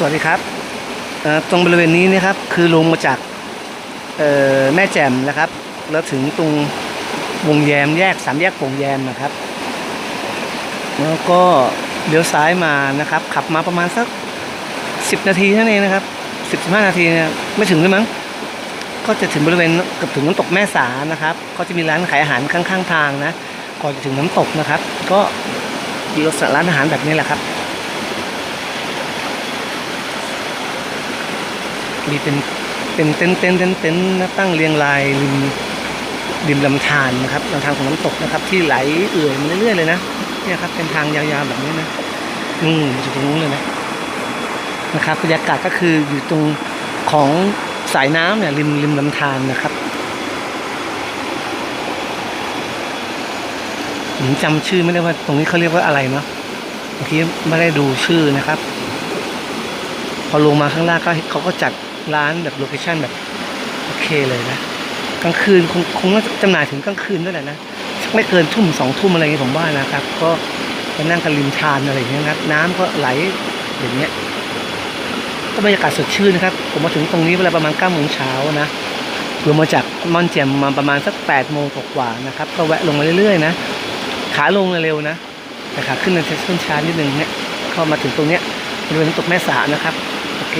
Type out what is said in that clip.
สวัสดีครับตรงบริเวณนี้นะครับคือลงมาจากแม่แจ่มนะครับ แล้วถึงตรงวงแยมแยกสามแยกวงแยมนะครับ แล้วก็เลี้ยวซ้ายมานะครับ ขับมาประมาณสักสิบนาทีนั่นเองนะครับสิบสิบห้านาทีเนี่ยไม่ถึงเลยมั้งก็จะถึงบริเวณเกับถึงน้ำตกแม่สานะครับ ก็จะมีร้านขายอาหารข้างๆทางนะก่อนจะถึงน้ำตกนะครับ ก็มีร้านอาหารแบบนี้แหละครับ มีเป็นเป็นเต็นเต็นเต็นเต็นนะตั้งเรียงรายริมริมลำธารนะครับลำธารของน้ำตกนะครับ ที่ไหลเอื่อยมาเรื่อยๆเลยนะเนี่ยครับเป็นทางยาวๆแบบนี้นะนี่อยู่ตรงนู้นเลยนะนะครับบรรยากาศก็คืออยู่ตรงของสายน้ำเนี่ยริมริมลำธารนะครับผมจำชื่อไม่ได้ว่าตรงนี้เขาเรียกว่าอะไรเนาะเมื่อกี้ไม่ได้ดูชื่อนะครับ พอลงมาข้างล่างก็เขาก็จัด ร้านแบบโลเคชั่นแบบโอเคเลยนะกลางคืนคงคงน่าจะจำหน่ายถึงกลางคืนด้วยแหละนะสักไม่เกินทุ่มสองทุ่มอะไรอย่างเงี้ยผมว่านะครับ ก็ไปนั่งกันริมทานอะไรอย่างเงี้ยนะน้ำก็ไหลอย่างเงี้ยก็บรรยากาศสดชื่นนะครับ ผมมาถึงตรงนี้เวลาประมาณ9ก้าโมงเช้านะลงมาจากม่อนแจ่มมาประมาณสัก8ปดโมงกว่าๆนะครับ ก็แวะลงมาเรื่อยๆนะขาลงเร็วๆนะแต่ขาขึ้นมันจะขึ้นช้านิดนึงเนี่ยเข้ามาถึงตรงเนี้ยบริเวณตกแม่สานะครับ โอเค